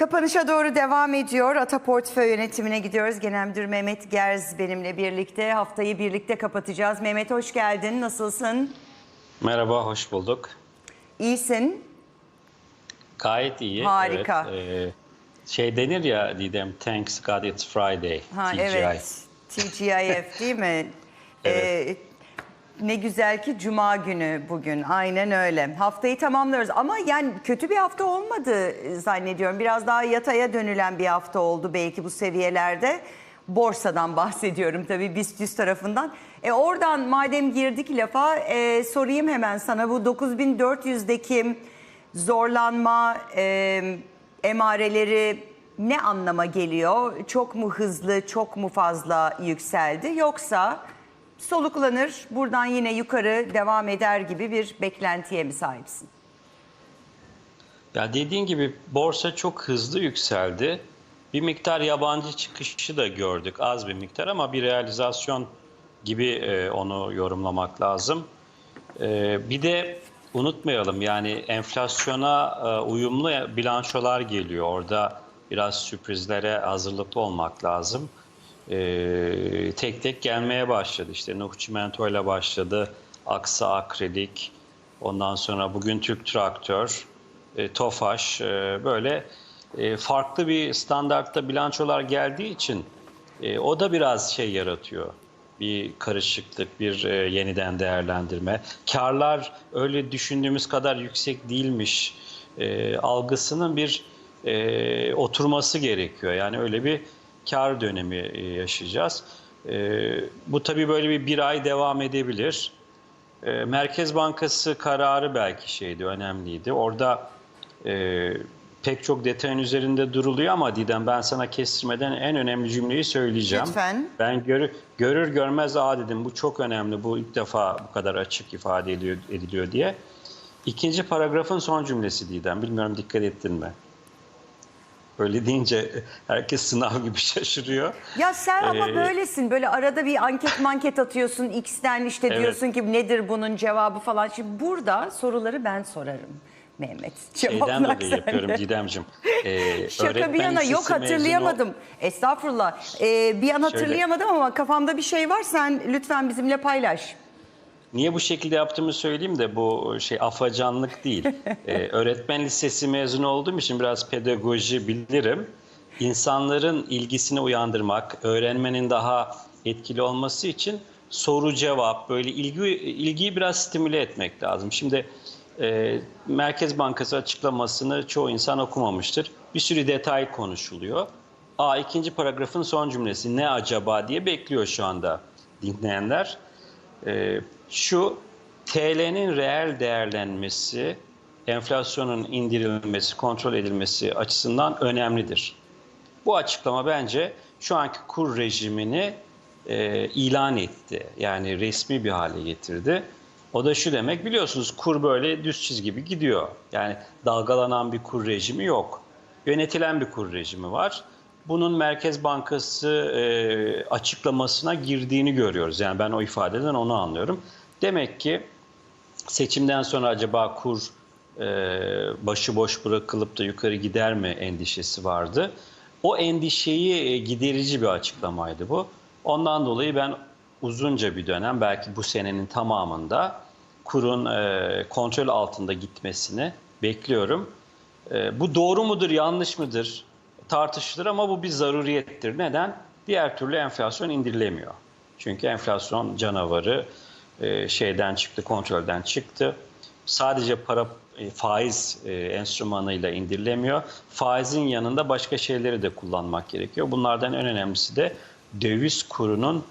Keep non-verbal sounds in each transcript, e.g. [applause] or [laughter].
Kapanışa doğru devam ediyor. Ata Portföy yönetimine gidiyoruz. Genel Müdür Mehmet Gerz benimle birlikte. Haftayı birlikte kapatacağız. Mehmet hoş geldin. Nasılsın? Merhaba, hoş bulduk. İyisin. Gayet iyi. Harika. Evet, e, şey denir ya Didem, thanks God it's Friday. Ha TGI. evet. TGIF değil mi? Evet. Ee, ne güzel ki cuma günü bugün. Aynen öyle. Haftayı tamamlıyoruz ama yani kötü bir hafta olmadı zannediyorum. Biraz daha yataya dönülen bir hafta oldu belki bu seviyelerde. Borsadan [laughs] bahsediyorum tabii BIST 100 tarafından. E oradan madem girdik lafa e, sorayım hemen sana bu 9400'deki zorlanma e, emareleri ne anlama geliyor? Çok mu hızlı, çok mu fazla yükseldi? Yoksa soluklanır, buradan yine yukarı devam eder gibi bir beklentiye mi sahipsin? Ya dediğin gibi borsa çok hızlı yükseldi. Bir miktar yabancı çıkışı da gördük. Az bir miktar ama bir realizasyon gibi e, onu yorumlamak lazım. E, bir de unutmayalım yani enflasyona e, uyumlu bilançolar geliyor. Orada biraz sürprizlere hazırlıklı olmak lazım. E, tek tek gelmeye başladı. İşte Nuh Çimento ile başladı. Aksa Akrilik, ondan sonra bugün Türk Traktör, e, Tofaş e, böyle e, farklı bir standartta bilançolar geldiği için e, o da biraz şey yaratıyor. Bir karışıklık, bir e, yeniden değerlendirme. Karlar öyle düşündüğümüz kadar yüksek değilmiş e, algısının bir e, oturması gerekiyor. Yani öyle bir kar dönemi e, yaşayacağız. E, bu tabii böyle bir bir ay devam edebilir. E, Merkez Bankası kararı belki şeydi, önemliydi. Orada pek çok detayın üzerinde duruluyor ama Didem ben sana kestirmeden en önemli cümleyi söyleyeceğim. Lütfen. Ben görür, görür görmez aa dedim bu çok önemli, bu ilk defa bu kadar açık ifade ediliyor, ediliyor diye. İkinci paragrafın son cümlesi Didem, bilmiyorum dikkat ettin mi? Öyle deyince herkes sınav gibi [laughs] şaşırıyor. Ya sen ama Ee, böylesin. Böyle arada bir anket manket atıyorsun. X'ten işte Evet. diyorsun ki nedir bunun cevabı falan. Şimdi burada soruları ben sorarım Mehmet. Şeyden dolayı yapıyorum. Didemciğim. Ee, Şaka bir yana yok lisesi mezunu- hatırlayamadım. Estağfurullah. Ee, bir an hatırlayamadım ama kafamda bir şey var. Sen lütfen bizimle paylaş. Niye bu şekilde yaptığımı söyleyeyim de bu şey afacanlık değil. [laughs] Ee, öğretmen lisesi mezunu olduğum için biraz pedagoji bilirim. İnsanların ilgisini uyandırmak, öğrenmenin daha etkili olması için soru cevap böyle ilgi ilgiyi biraz stimüle etmek lazım. Şimdi e, Merkez Bankası açıklamasını çoğu insan okumamıştır. Bir sürü detay konuşuluyor. Aa ikinci paragrafın son cümlesi ne acaba diye bekliyor şu anda dinleyenler. Ee, şu TL'nin reel değerlenmesi, enflasyonun indirilmesi, kontrol edilmesi açısından önemlidir. Bu açıklama bence şu anki kur rejimini e, ilan etti. Yani resmi bir hale getirdi. O da şu demek biliyorsunuz kur böyle düz çizgi gibi gidiyor. Yani dalgalanan bir kur rejimi yok. Yönetilen bir kur rejimi var. Bunun Merkez Bankası e, açıklamasına girdiğini görüyoruz. Yani ben o ifadeden onu anlıyorum. Demek ki seçimden sonra acaba kur e, başıboş bırakılıp da yukarı gider mi endişesi vardı. O endişeyi e, giderici bir açıklamaydı bu. Ondan dolayı ben uzunca bir dönem belki bu senenin tamamında kurun e, kontrol altında gitmesini bekliyorum. E, bu doğru mudur, yanlış mıdır tartışılır ama bu bir zaruriyettir. Neden? Diğer türlü enflasyon indirilemiyor. Çünkü enflasyon canavarı e, şeyden çıktı, kontrolden çıktı. Sadece para e, faiz e, enstrümanıyla indirilemiyor. Faizin yanında başka şeyleri de kullanmak gerekiyor. Bunlardan en önemlisi de döviz kurunun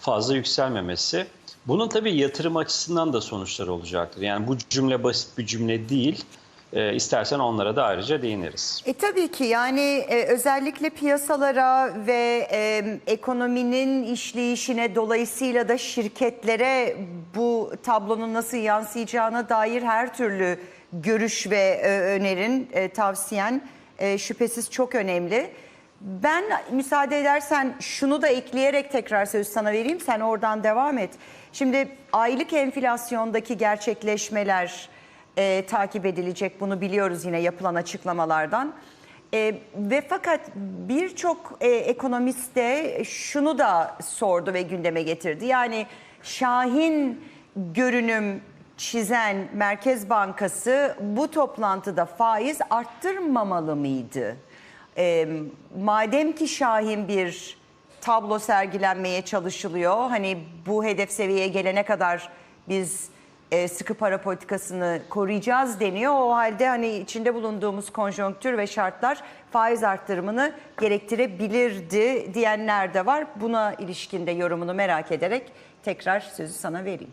fazla yükselmemesi. Bunun tabii yatırım açısından da sonuçları olacaktır. Yani bu cümle basit bir cümle değil. E, istersen onlara da ayrıca değiniriz. E tabii ki yani e, özellikle piyasalara ve e, ekonominin işleyişine dolayısıyla da şirketlere bu tablonun nasıl yansıyacağına dair her türlü görüş ve e, önerin, e, tavsiyen e, şüphesiz çok önemli. Ben müsaade edersen şunu da ekleyerek tekrar söz sana vereyim. Sen oradan devam et. Şimdi aylık enflasyondaki gerçekleşmeler e, takip edilecek. Bunu biliyoruz yine yapılan açıklamalardan. E, ve fakat birçok e, ekonomist de şunu da sordu ve gündeme getirdi. Yani Şahin görünüm çizen Merkez Bankası bu toplantıda faiz arttırmamalı mıydı? E, madem ki Şahin bir tablo sergilenmeye çalışılıyor. Hani bu hedef seviyeye gelene kadar biz e, sıkı para politikasını koruyacağız deniyor. O halde hani içinde bulunduğumuz konjonktür ve şartlar faiz arttırımını gerektirebilirdi diyenler de var. Buna ilişkin de yorumunu merak ederek tekrar sözü sana vereyim.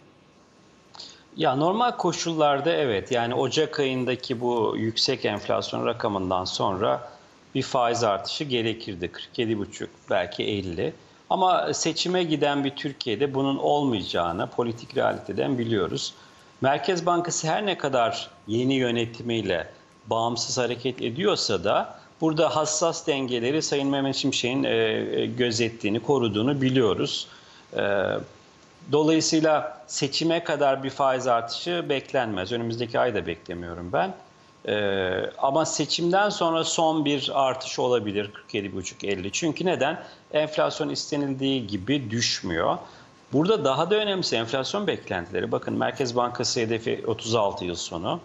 Ya normal koşullarda evet yani Ocak ayındaki bu yüksek enflasyon rakamından sonra bir faiz artışı gerekirdi. 47,5 belki 50. Ama seçime giden bir Türkiye'de bunun olmayacağını politik realiteden biliyoruz. Merkez Bankası her ne kadar yeni yönetimiyle bağımsız hareket ediyorsa da burada hassas dengeleri Sayın Mehmet Şimşek'in e, gözettiğini, koruduğunu biliyoruz. E, Dolayısıyla seçime kadar bir faiz artışı beklenmez. Önümüzdeki ay da beklemiyorum ben. Ee, ama seçimden sonra son bir artış olabilir 47,5-50. Çünkü neden? Enflasyon istenildiği gibi düşmüyor. Burada daha da önemlisi enflasyon beklentileri. Bakın Merkez Bankası hedefi 36 yıl sonu.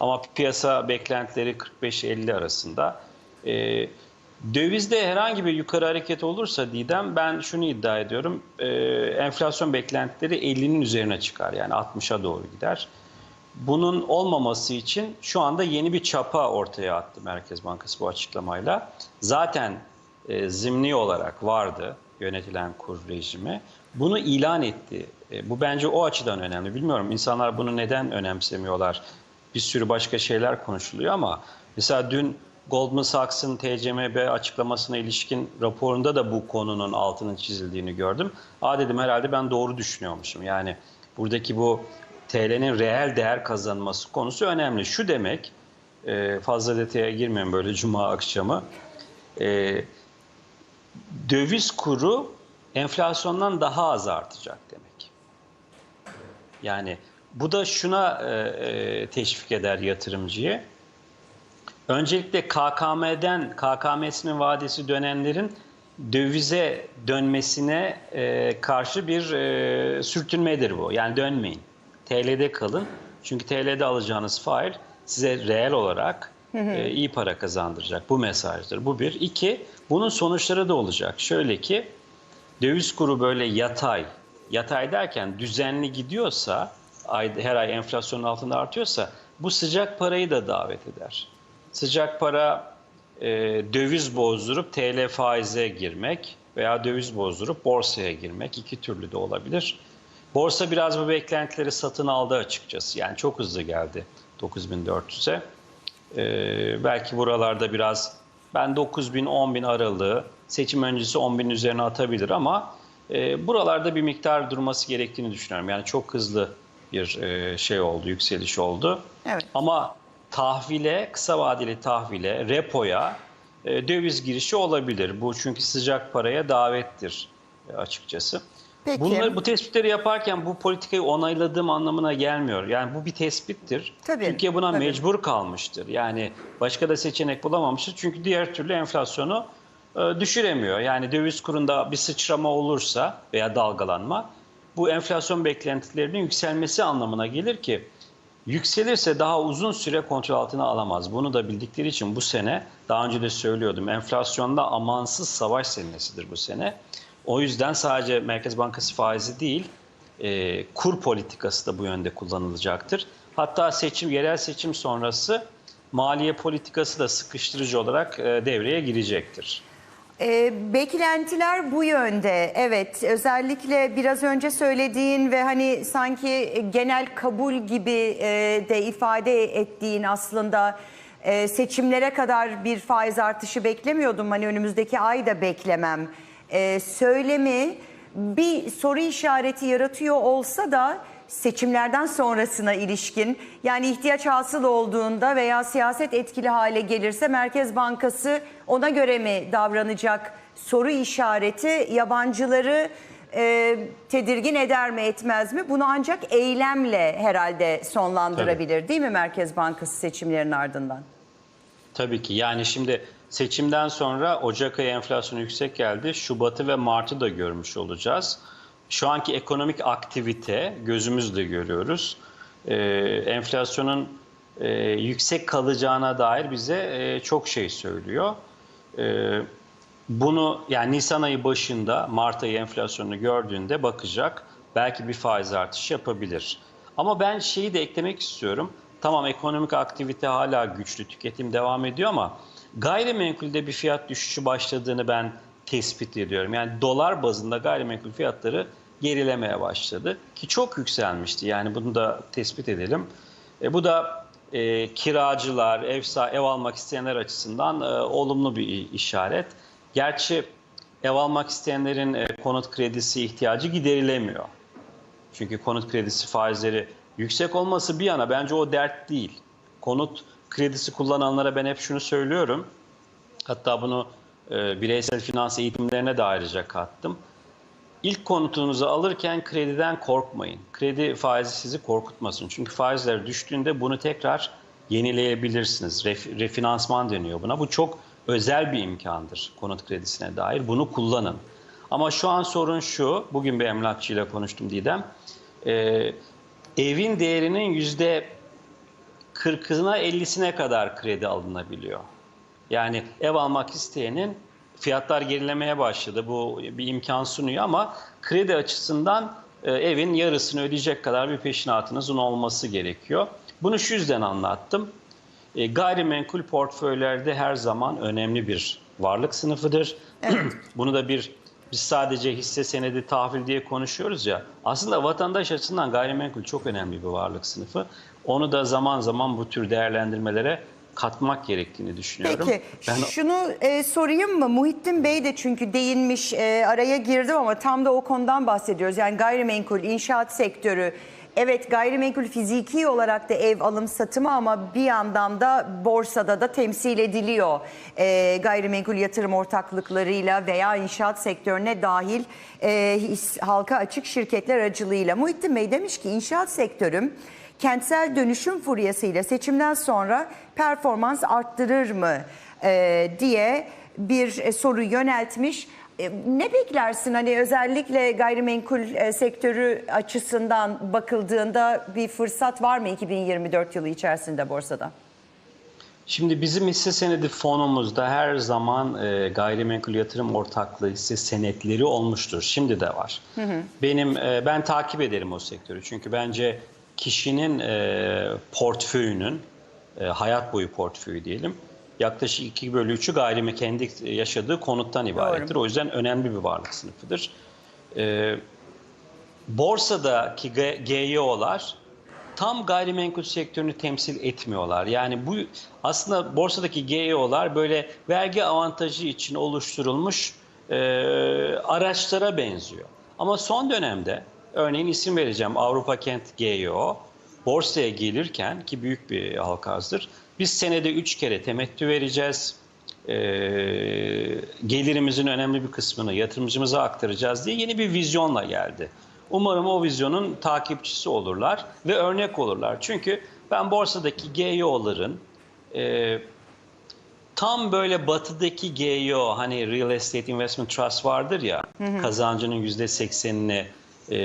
Ama piyasa beklentileri 45-50 arasında. Ee, Dövizde herhangi bir yukarı hareket olursa Didem ben şunu iddia ediyorum. E, enflasyon beklentileri 50'nin üzerine çıkar. Yani 60'a doğru gider. Bunun olmaması için şu anda yeni bir çapa ortaya attı Merkez Bankası bu açıklamayla. Zaten e, zimni olarak vardı yönetilen kur rejimi. Bunu ilan etti. E, bu bence o açıdan önemli. Bilmiyorum insanlar bunu neden önemsemiyorlar. Bir sürü başka şeyler konuşuluyor ama mesela dün Goldman Sachs'ın TCMB açıklamasına ilişkin raporunda da bu konunun altının çizildiğini gördüm. Aa dedim herhalde ben doğru düşünüyormuşum. Yani buradaki bu TL'nin reel değer kazanması konusu önemli. Şu demek, e, fazla detaya girmiyorum böyle cuma akşamı. E, döviz kuru enflasyondan daha az artacak demek. Yani bu da şuna e, e, teşvik eder yatırımcıyı. Öncelikle KKM'den, KKM'sinin vadesi dönenlerin dövize dönmesine e, karşı bir e, sürtünmedir bu. Yani dönmeyin. TL'de kalın. Çünkü TL'de alacağınız fail size reel olarak e, iyi para kazandıracak. Bu mesajdır. Bu bir. İki, bunun sonuçları da olacak. Şöyle ki döviz kuru böyle yatay, yatay derken düzenli gidiyorsa, ay, her ay enflasyonun altında artıyorsa bu sıcak parayı da davet eder. Sıcak para e, döviz bozdurup TL faize girmek veya döviz bozdurup borsaya girmek iki türlü de olabilir. Borsa biraz bu beklentileri satın aldı açıkçası. Yani çok hızlı geldi 9400'e. E, belki buralarda biraz ben 9000-10000 aralığı seçim öncesi 10.000 üzerine atabilir ama e, buralarda bir miktar durması gerektiğini düşünüyorum. Yani çok hızlı bir e, şey oldu, yükseliş oldu. Evet. Ama tahvile, kısa vadeli tahvile, repoya e, döviz girişi olabilir. Bu çünkü sıcak paraya davettir e, açıkçası. Peki. Bunları, bu tespitleri yaparken bu politikayı onayladığım anlamına gelmiyor. Yani bu bir tespittir. Tabii, Türkiye buna tabii. mecbur kalmıştır. Yani başka da seçenek bulamamıştır. Çünkü diğer türlü enflasyonu e, düşüremiyor. Yani döviz kurunda bir sıçrama olursa veya dalgalanma bu enflasyon beklentilerinin yükselmesi anlamına gelir ki Yükselirse daha uzun süre kontrol altına alamaz. Bunu da bildikleri için bu sene, daha önce de söylüyordum, enflasyonda amansız savaş senesidir bu sene. O yüzden sadece Merkez Bankası faizi değil, e, kur politikası da bu yönde kullanılacaktır. Hatta seçim, yerel seçim sonrası maliye politikası da sıkıştırıcı olarak e, devreye girecektir. Ee, beklentiler bu yönde. Evet, özellikle biraz önce söylediğin ve hani sanki genel kabul gibi e, de ifade ettiğin aslında e, seçimlere kadar bir faiz artışı beklemiyordum. Hani önümüzdeki ay da beklemem. E, söylemi bir soru işareti yaratıyor olsa da seçimlerden sonrasına ilişkin yani ihtiyaç hasıl olduğunda veya siyaset etkili hale gelirse Merkez Bankası ona göre mi davranacak soru işareti yabancıları e, tedirgin eder mi etmez mi? Bunu ancak eylemle herhalde sonlandırabilir değil mi Merkez Bankası seçimlerin ardından? Tabii ki yani şimdi Seçimden sonra Ocak ayı enflasyonu yüksek geldi. Şubat'ı ve Mart'ı da görmüş olacağız. Şu anki ekonomik aktivite gözümüzle görüyoruz. Ee, enflasyonun e, yüksek kalacağına dair bize e, çok şey söylüyor. Ee, bunu yani Nisan ayı başında Mart ayı enflasyonunu gördüğünde bakacak. Belki bir faiz artışı yapabilir. Ama ben şeyi de eklemek istiyorum. Tamam ekonomik aktivite hala güçlü, tüketim devam ediyor ama gayrimenkulde bir fiyat düşüşü başladığını ben tespit ediyorum. Yani dolar bazında gayrimenkul fiyatları gerilemeye başladı ki çok yükselmişti. Yani bunu da tespit edelim. E, bu da e, kiracılar, ev, ev almak isteyenler açısından e, olumlu bir işaret. Gerçi ev almak isteyenlerin e, konut kredisi ihtiyacı giderilemiyor. Çünkü konut kredisi faizleri yüksek olması bir yana bence o dert değil. Konut kredisi kullananlara ben hep şunu söylüyorum. Hatta bunu e, bireysel finans eğitimlerine de ayrıca kattım. İlk konutunuzu alırken krediden korkmayın. Kredi faizi sizi korkutmasın. Çünkü faizler düştüğünde bunu tekrar yenileyebilirsiniz. Ref- refinansman deniyor buna. Bu çok özel bir imkandır konut kredisine dair. Bunu kullanın. Ama şu an sorun şu. Bugün bir emlakçıyla konuştum Didem. Ee, evin değerinin yüzde 40'ına 50'sine kadar kredi alınabiliyor. Yani ev almak isteyenin fiyatlar gerilemeye başladı. Bu bir imkan sunuyor ama kredi açısından e, evin yarısını ödeyecek kadar bir peşinatınızın olması gerekiyor. Bunu şu yüzden anlattım. E, gayrimenkul portföylerde her zaman önemli bir varlık sınıfıdır. [clears throat] Bunu da bir biz sadece hisse senedi tahvil diye konuşuyoruz ya. Aslında vatandaş açısından gayrimenkul çok önemli bir varlık sınıfı. Onu da zaman zaman bu tür değerlendirmelere katmak gerektiğini düşünüyorum. Peki Ben şunu e, sorayım mı? Muhittin Bey de çünkü değinmiş e, araya girdim ama tam da o konudan bahsediyoruz. Yani gayrimenkul, inşaat sektörü. Evet gayrimenkul fiziki olarak da ev alım satımı ama bir yandan da borsada da temsil ediliyor. E, gayrimenkul yatırım ortaklıklarıyla veya inşaat sektörüne dahil e, his- halka açık şirketler aracılığıyla. Muhittin Bey demiş ki inşaat sektörüm kentsel dönüşüm furyasıyla seçimden sonra performans arttırır mı e, diye bir e, soru yöneltmiş. E, ne beklersin hani özellikle gayrimenkul e, sektörü açısından bakıldığında bir fırsat var mı 2024 yılı içerisinde borsada? Şimdi bizim hisse senedi fonumuzda her zaman e, gayrimenkul yatırım ortaklığı hisse senetleri olmuştur. Şimdi de var. Benim e, ben takip ederim o sektörü. Çünkü bence kişinin e, portföyünün e, hayat boyu portföyü diyelim. Yaklaşık 2 bölü 3'ü gayrimenkul kendi yaşadığı konuttan ibarettir. O yüzden önemli bir varlık sınıfıdır. E, borsadaki GYO'lar tam gayrimenkul sektörünü temsil etmiyorlar. Yani bu aslında borsadaki GEO'lar böyle vergi avantajı için oluşturulmuş e, araçlara benziyor. Ama son dönemde örneğin isim vereceğim Avrupa Kent GEO borsaya gelirken ki büyük bir halka arzdır. Biz senede 3 kere temettü vereceğiz. E, gelirimizin önemli bir kısmını yatırımcımıza aktaracağız diye yeni bir vizyonla geldi. Umarım o vizyonun takipçisi olurlar ve örnek olurlar. Çünkü ben borsadaki GEO'ların e, tam böyle batıdaki GEO hani Real Estate Investment Trust vardır ya kazancının yüzde seksenini e,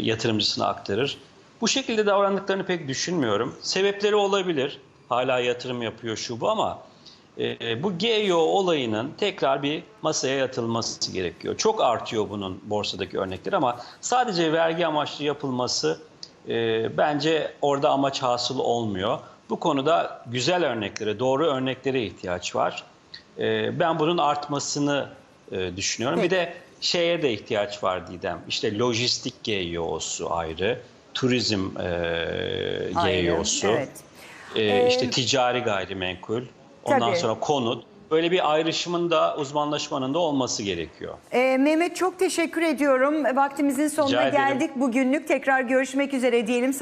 yatırımcısına aktarır. Bu şekilde davrandıklarını pek düşünmüyorum. Sebepleri olabilir. Hala yatırım yapıyor şu bu ama e, bu GEO olayının tekrar bir masaya yatılması gerekiyor. Çok artıyor bunun borsadaki örnekleri ama sadece vergi amaçlı yapılması e, bence orada amaç hasıl olmuyor. Bu konuda güzel örneklere, doğru örneklere ihtiyaç var. E, ben bunun artmasını e, düşünüyorum. Bir de şeye de ihtiyaç var Didem. İşte lojistik GEO'su ayrı, turizm e, GEO'su. evet. Ee, işte ticari gayrimenkul, ondan Tabii. sonra konut. Böyle bir ayrışımın da uzmanlaşmanın da olması gerekiyor. E, Mehmet çok teşekkür ediyorum. Vaktimizin sonuna Rica ederim. geldik. Bugünlük tekrar görüşmek üzere diyelim.